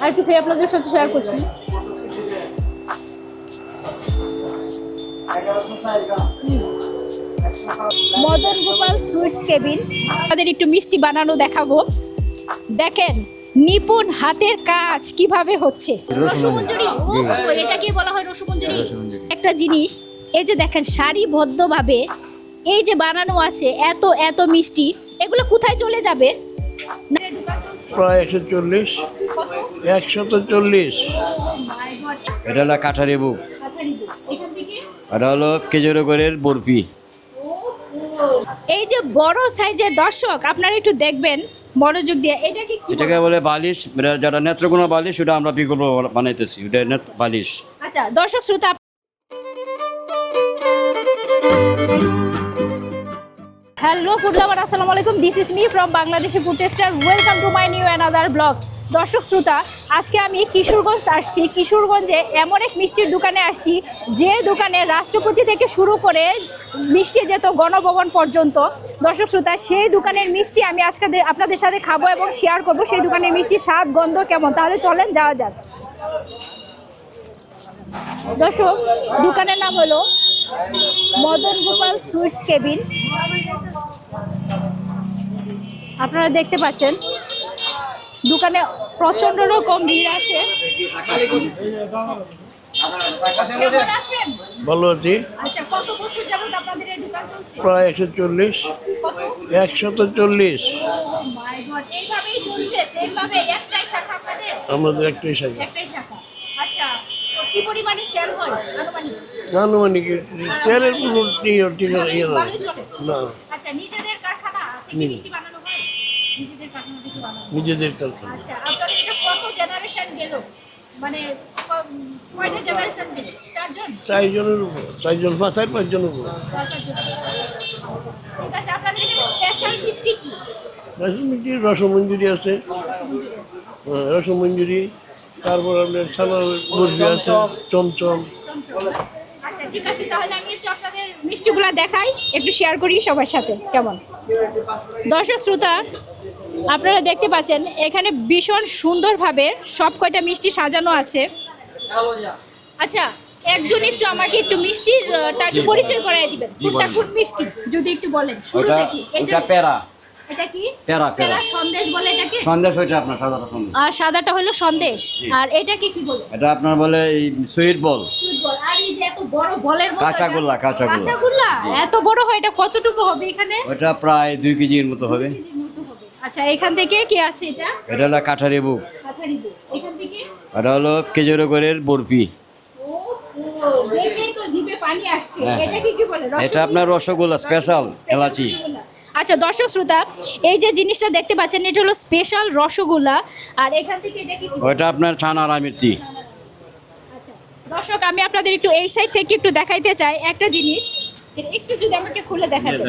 আর একটু খেয়ে আপনাদের সাথে শেয়ার করছি। Madan Gopal sweets cabin. আমাদের একটু মিষ্টি বানানো দেখাবো। দেখেন নিপুণ হাতের কাজ কীভাবে হচ্ছে। রসমঞ্জরি। এটাকে বলা হয় রসমঞ্জরি। একটা জিনিস এই যে দেখেন সারিবদ্ধভাবে এই যে বানানো আছে এত এত মিষ্টি। এগুলো কোথায় চলে যাবে। প্রায় একশো চল্লিশ? একশত চল্লিশ। এটা হলো কাঠারি বুক। এটা হলো কেজরগড়ের বরফি। এই যে বড় সাইজের দর্শক আপনারা একটু দেখবেন মনোযোগ দিয়ে। এটা কি কি এটাকে বলে বালিশ যারা নেত্রকোনা বালিশ ওটা আমরা বিকল্প বানাইতেছি। ওটা বালিশ। আচ্ছা দর্শক শ্রোতা হ্যালো ফুড লাভার আসসালামু আলাইকুম। This is me from Bangladeshi food tester welcome to my new another blogs দর্শক, শ্রোতা, আজকে আমি কিশোরগঞ্জ আসছি। কিশোরগঞ্জে এমন এক মিষ্টির দোকানে আসছি, যে দোকানে রাষ্ট্রপতি থেকে শুরু করে মিষ্টি যেত গণভবন পর্যন্ত। দর্শক, শ্রোতা, সেই দোকানের মিষ্টি আমি আজকে আপনাদের সাথে খাব এবং শেয়ার করব। সেই দোকানের মিষ্টির স্বাদ, গন্ধ কেমন? তাহলে চলেন, যাওয়া যাক। দর্শক, দোকানের নাম হলো মদন গোপাল সুইটস কেবিন। আপনারা দেখতে পাচ্ছেন দোকানে প্রচণ্ড রকম ভিড় আছে? ভালো আছি। আচ্ছা প্রায় একশো চল্লিশ। একশত চল্লিশ। আমাদের একটাই শাখা। আচ্ছা আনুমানিক? তেলের কোনো ইয়ে না ভালোই চলে না আচ্ছা নিজেদের কারখানা থেকে মিষ্টি বানানো হয় নিজেদের কারখানা থেকে বানানো হয়। নিজেদের কারখানা আচ্ছা আপনার এটা কত জেনারেশন গেল? মানে কয়টা জেনারেশন গেল? চারজন? চারজনের উপর চারজন পাঁচ চার পাঁচজনের উপর। চার ঠিক আছে আপনার এখানে স্পেশাল মিষ্টি কি? রসমঞ্জুরি রসমঞ্জুরি আছে। রসমঞ্জুরি তারপর আপনার ছানার মুরগি আছে চমচম। আচ্ছা ঠিক আছে তাহলে আমি একটু আপনাদের মিষ্টিগুলো দেখাই একটু শেয়ার করি সবার সাথে কেমন? দর্শক শ্রোতা আপনারা দেখতে পাচ্ছেন এখানে ভীষণ সুন্দরভাবে সব কয়টা মিষ্টি সাজানো আছে। আচ্ছা একজন একটু আমাকে একটু মিষ্টির পরিচয় করাই দিবেন। কোনটা কোন মিষ্টি? যদি একটু বলেন এটা পেরা এটা কি? পেরা, পেরা। সন্দেশ বলে এটাকে? সন্দেশ ওইটা আপনার সাদাটা সন্দেশ। আর সাদাটা হলো সন্দেশ। আর এটাকে কি বলে? এটা আপনার বলে সুইট বল। সুইট বল। আর এই যে এত বড় বলের মতো কাঁচাগোল্লা, কাঁচাগোল্লা। কাঁচাগোল্লা এত বড় হয় এটা কতটুকু হবে এখানে? ওটা প্রায় দুই কেজির মতো হবে। আচ্ছা এখান থেকে কি আছে এটা? এটা হলো কাঠারি বুক। কাঠারি দুধ এখান থেকে? এটা হলো কেজরগড়ের পানি আসছে। হ্যাঁ, এটা কি কি বলে? এটা আপনার রসগোল্লা স্পেশাল এলাচি। আচ্ছা দর্শক শ্রোতা এই যে জিনিসটা দেখতে পাচ্ছেন এটা হলো স্পেশাল রসগোল্লা। আর এখান থেকে এটা কি ওইটা আপনার ছানার আমিরটি আচ্ছা দর্শক আমি আপনাদের একটু এই সাইড থেকে একটু দেখাইতে চাই একটা জিনিস। একটু যদি আমাকে খুলে দেখাতে।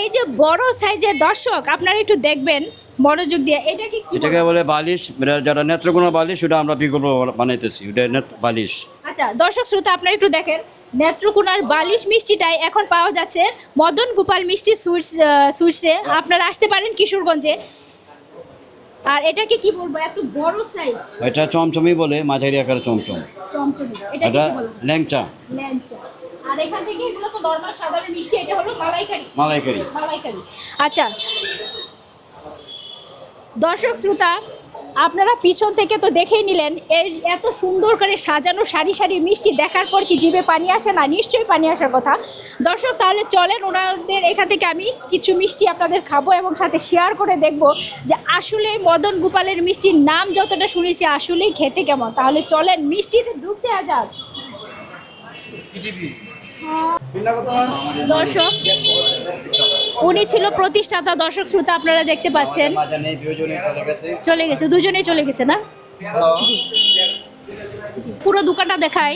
এই যে বড় সাইজের দর্শক আপনারা একটু দেখবেন মনোযোগ দিয়ে। এটা কি এটাকে বলে বালিশ যারা নেত্রকোনা বালিশ ওটা আমরা বিকল্প বানাইতেছি ওটা বালিশ। আচ্ছা দর্শক শ্রোতা আপনারা একটু দেখেন নেত্রকোনার বালিশ মিষ্টিটাই এখন পাওয়া যাচ্ছে মদন গোপাল মিষ্টি সুইটস সুইটসে। আপনারা আসতে পারেন কিশোরগঞ্জে। আর এটাকে কি বলব এত বড় সাইজ এটা চমচমি বলে মাঝারি আকারে চমচম। চমচমি এটা ল্যাংচা। ল্যাংচা। আর এখান থেকে এগুলো তো নর্মাল সাধারণ মিষ্টি এটা হলো মালাইকারি। মালাইকারি। মালাইকারি। আচ্ছা। দর্শক শ্রোতা আপনারা পিছন থেকে তো দেখেই নিলেন এই এত সুন্দর করে সাজানো সারি সারি মিষ্টি দেখার পর কি জিভে পানি আসে? না নিশ্চয়ই পানি আসার কথা। দর্শক তাহলে চলেন ওনাদের এখান থেকে আমি কিছু মিষ্টি আপনাদের খাব এবং সাথে শেয়ার করে দেখব যে আসলে মদন গোপালের মিষ্টির নাম যতটা শুনেছি আসলেই খেতে কেমন। তাহলে চলেন মিষ্টিতে ডুব দেওয়া যাক দর্শক, উনি ছিল প্রতিষ্ঠাতা, দর্শক শ্রোতা আপনারা দেখতে পাচ্ছেন। চলে গেছে, দুজনেই চলে গেছে না? পুরো দোকানটা দেখাই।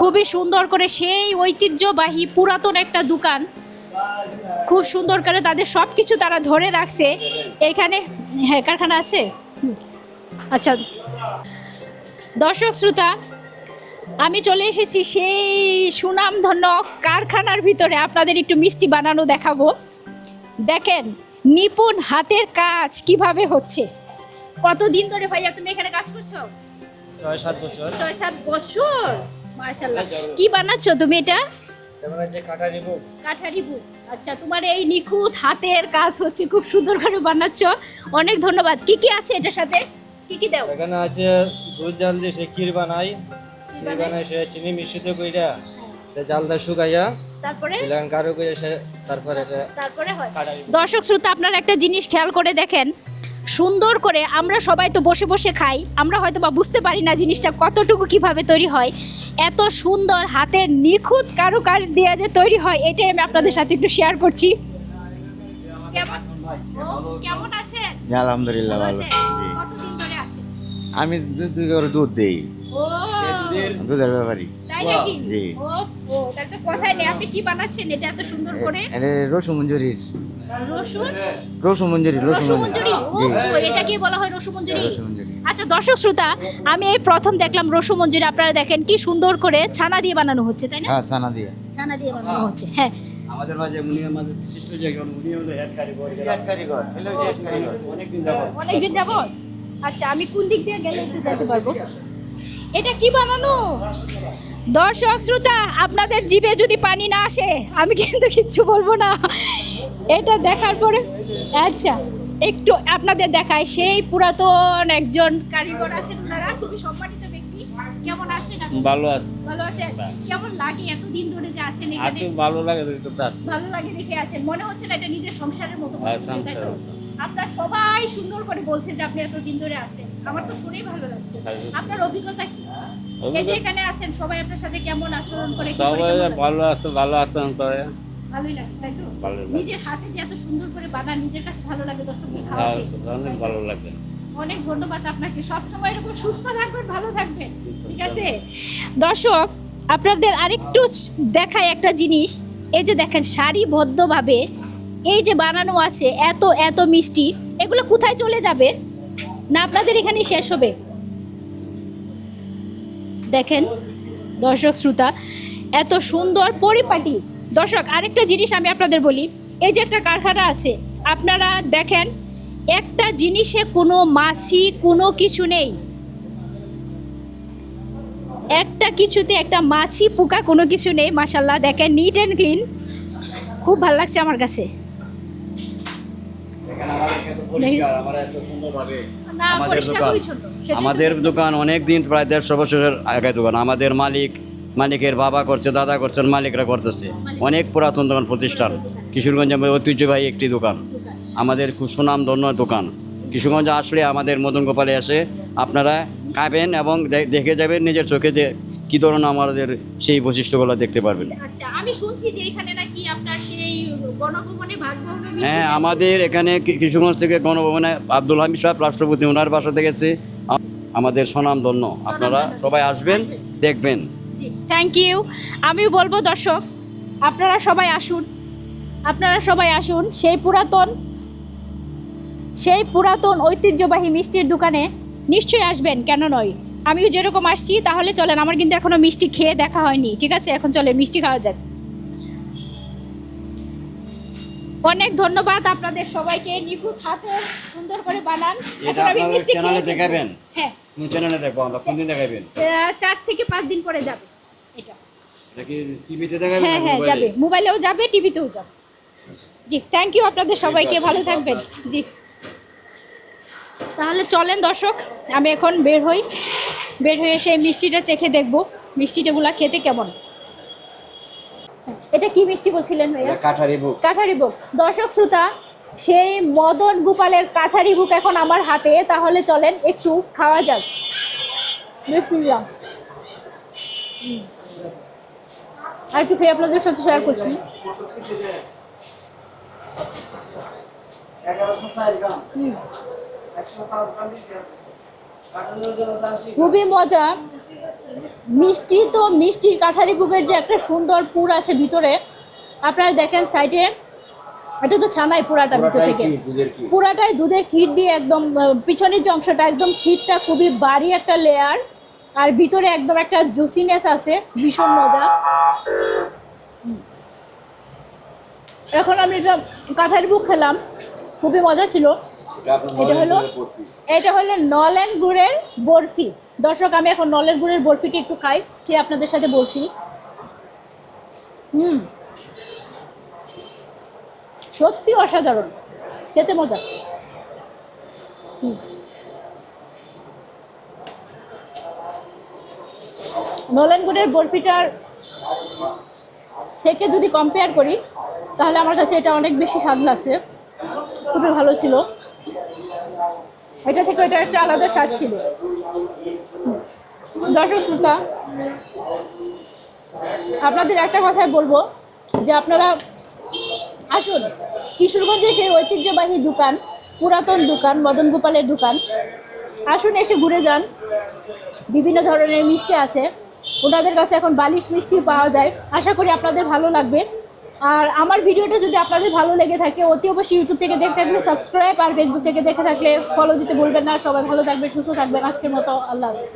খুবই সুন্দর করে সেই ঐতিহ্যবাহী পুরাতন একটা দোকান। খুব সুন্দর করে তাদের সব কিছু তারা ধরে রাখছে। এখানে হ্যাঁ কারখানা আছে? আচ্ছা। দর্শক শ্রোতা আমি চলে এসেছি সেই সুনামধন্য কারখানার ভিতরে। আপনাদের একটু মিষ্টি বানানো দেখাবো। দেখেন নিপুণ হাতের কাজ কীভাবে হচ্ছে। কতদিন ধরে ভাইয়া তুমি এখানে কাজ করছ? ছয় সাত বছর। ছয় সাত বছর? মাশাল্লাহ কি বানাচ্ছো তুমি এটা? কাঠারি বুক আচ্ছা তোমার এই নিখুঁত হাতের কাজ হচ্ছে খুব সুন্দর করে বানাচ্ছো। অনেক ধন্যবাদ। কি কি আছে এটার সাথে? কি কি দাও? এখানে আছে দুধ জাল দিয়ে সে ক্ষীর বানাই বানাই? বানাই সে চিনি মিশ্রিত কইরা সে শুকাইয়া তারপরে? এলাকান কারও করে সে তারপরে তারপরে হয়। দর্শক শ্রোতা আপনারা একটা জিনিস খেয়াল করে দেখেন। সুন্দর করে আমরা সবাই তো বসে বসে খাই আমরা হয়তো বা বুঝতে পারি না জিনিসটা কতটুকু কীভাবে তৈরি হয়। এত সুন্দর হাতের নিখুঁত কারুকাজ দিয়ে যে তৈরি হয় এটাই আমি আপনাদের সাথে একটু শেয়ার করছি। কেমন? আছেন? আলহামদুলিল্লাহ ভালো ভালো। আছেন? জি। কতদিন ধরে আছেন? আমি দুই দুই করে দুধ দেই। ও দুধের ব্যাপারী জি। ও ও তার তো কথাই নেই। আপনি কি বানাচ্ছেন? এটা এত সুন্দর করে? রসুন মঞ্জুরির। হয় আচ্ছা দর্শক শ্রোতা আমি এই প্রথম দেখলাম রসমঞ্জুরি আপনারা দেখেন কি সুন্দর করে ছানা দিয়ে বানানো হচ্ছে তাই না? হ্যাঁ দিয়ে। ছানা দিয়ে বানানো হচ্ছে হ্যাঁ। আমাদের মাঝে উনি আমাদের বিশিষ্ট যে উনি হলো head কারিগর। কারিগর কারিগর। অনেকদিন যাবত। অনেকদিন আচ্ছা আমি কোন দিক দিয়ে গেলে একটু যেতে পারব। এটা কি বানানো? দর্শক শ্রোতা আপনাদের জিভে যদি পানি না আসে আমি কিন্তু কিচ্ছু বলব না। এটা দেখার পরে আচ্ছা একটু আপনাদের দেখায় সেই পুরাতন একজন কারিগর আছেন ওনারা খুবই সম্মানিত ব্যক্তি। কেমন আছেন? ভালো আছে। ভালো আছেন? কেমন লাগে এতদিন ধরে যে আছেন এখানে? ভালো লাগে ভালো লাগে দেখে আছেন। মনে হচ্ছে না এটা নিজের সংসারের মতো হচ্ছে, তাই তো? আপনার সবাই সুন্দর করে বলছে যে আপনি এতদিন ধরে আছেন। আমার তো শুনেই ভালো লাগছে। হ্যাঁ। আপনার অভিজ্ঞতা কি? এই যে এখানে আছেন সবাই আপনার সাথে কেমন আচরণ করে সবাই ভালো আছে ভালো আচরণ করে ভালোই লাগে তাই তো? নিজের হাতে যে এত সুন্দর করে বানা নিজের কাছে ভালো লাগে দর্শককে হ্যাঁ, খাওয়াতে। অনেক ভালো লাগে। অনেক ধন্যবাদ আপনাকে। সব সময় এরকম সুস্থ থাকবেন ভালো থাকবেন। ঠিক আছে। দর্শক আপনাদের আরেকটু দেখায় একটা জিনিস। এই যে দেখেন সারিবদ্ধভাবে এই যে বানানো আছে, এত এত মিষ্টি, এগুলো কোথায় চলে যাবে? না আপনাদের এখানে শেষ হবে। দেখেন, দর্শক, শ্রোতা, এত সুন্দর পরিপাটি। দর্শক, আরেকটা জিনিস আমি আপনাদের বলি, এই যে একটা কারখানা আছে, আপনারা দেখেন, একটা জিনিসে কোনো মাছি, কোনো কিছু নেই। একটা কিছুতে একটা মাছি পোকা, কোনো কিছু নেই মাসাল্লাহ দেখেন নিট অ্যান্ড ক্লিন খুব ভালো লাগছে আমার কাছে এখানে আমাদের এত পরিষ্কার, আমরা এত সুন্দরভাবে না আমাদের আমাদের দোকান। অনেক দিন প্রায় দেড়শো বছরের আগে দোকান। আমাদের মালিক মালিকের বাবা করছে দাদা করছেন মালিকরা করতেছে। অনেক পুরাতন দোকান প্রতিষ্ঠান। কিশোরগঞ্জে আমাদের ঐতিহ্যবাহী একটি দোকান। আমাদের খুব সুনাম ধন্য দোকান। কিশোরগঞ্জে আসলে আমাদের মদন গোপালে এসে আপনারা খাবেন এবং দেখে যাবেন নিজের চোখে যে কী ধরনের আমাদের সেই বৈশিষ্ট্যগুলো দেখতে পারবেন? আচ্ছা আমি শুনছি যে এখানে নাকি আপনার সেই গণভবনে হ্যাঁ আমাদের এখানে কিশোরগঞ্জ থেকে গণভবনে আব্দুল হামিদ সাহেব রাষ্ট্রপতি ওনার বাসা থেকে গেছে আমাদের সুনাম ধন্য। আপনারা সবাই আসবেন দেখবেন। থ্যাংক ইউ আমিও বলব দর্শক আপনারা সবাই আসুন। আপনারা সবাই আসুন সেই পুরাতন সেই পুরাতন ঐতিহ্যবাহী মিষ্টির দোকানে নিশ্চয়ই আসবেন কেন নয়? আমিও যেরকম আসছি তাহলে চলেন আমার কিন্তু এখনও মিষ্টি খেয়ে দেখা হয়নি ঠিক আছে? এখন চলে মিষ্টি খাওয়া যাক। অনেক ধন্যবাদ আপনাদের সবাইকে নিখুঁত হাতে সুন্দর করে বানান। এটা আপনাদের মিষ্টি চ্যানেলে দেখাবেন? হ্যাঁ। কোন চ্যানেলে দেখব আমরা কোন দিন দেখাবেন চার থেকে পাঁচ দিন পরে যাবে এটা। এটা কি টিভিতে দেখাবেন হ্যাঁ হ্যাঁ যাবে। মোবাইলেও যাবে টিভিতেও যাবে। জি থ্যাংক ইউ আপনাদের সবাইকে ভালো থাকবেন। জি। তাহলে চলেন দর্শক আমি এখন বের হই। বের হয়ে সেই মিষ্টিটা চেখে দেখব। মিষ্টিটাগুলা খেতে কেমন? এটা কি মিষ্টি বলছিলেন ভাইয়া? কাঠারি বুক। কাঠারি বুক। দর্শক শ্রোতা সেই মদন গোপালের কাঠারি বুক এখন আমার হাতে তাহলে চলেন একটু খাওয়া যাক। বিসমিল্লাহ। আর একটু খেয়ে আপনাদের সাথে শেয়ার করছি? হুম। খুবই মজা। মিষ্টি তো মিষ্টি কাঠারি বুকের যে একটা সুন্দর পুর আছে ভিতরে আপনারা দেখেন সাইডে এটা তো ছানাই পুরাটা ভিতর থেকে? পুরাটাই দুধের ক্ষীর দিয়ে একদম পিছনের যে অংশটা একদম ক্ষীরটা খুবই বাড়ি একটা লেয়ার আর ভিতরে একদম একটা জুসিনেস আছে ভীষণ মজা। এখন আমি এটা কাঠারি বুক খেলাম খুবই মজা ছিল। এটা হলো এটা হলো নলেন গুড়ের বরফি। দর্শক, আমি এখন নলেন গুড়ের বরফিটি একটু খাই, খেয়ে আপনাদের সাথে বলছি। হুম। সত্যি অসাধারণ। খেতে মজা। হুম। নলেন গুড়ের বরফিটার থেকে যদি কম্পেয়ার করি, তাহলে আমার কাছে এটা অনেক বেশি স্বাদ লাগছে। খুবই ভালো ছিল। এটা থেকে এটা একটা আলাদা স্বাদ ছিল। দর্শক শ্রোতা, আপনাদের একটা কথাই বলব যে আপনারা আসুন, কিশোরগঞ্জে সেই ঐতিহ্যবাহী দোকান, পুরাতন দোকান, মদন গোপালের দোকান, আসুন এসে ঘুরে যান। বিভিন্ন ধরনের মিষ্টি আছে। ওনাদের কাছে এখন বালিশ মিষ্টি পাওয়া যায়। আশা করি আপনাদের ভালো লাগবে। আর আমার ভিডিওটা যদি আপনাদের ভালো লেগে থাকে, অতি অবশ্যই ইউটিউব থেকে দেখে থাকলে সাবস্ক্রাইব আর ফেসবুক থেকে দেখে থাকলে ফলো দিতে বলবেন না। সবাই ভালো থাকবেন, সুস্থ থাকবেন। আজকের মতো আল্লাহ হাফিজ।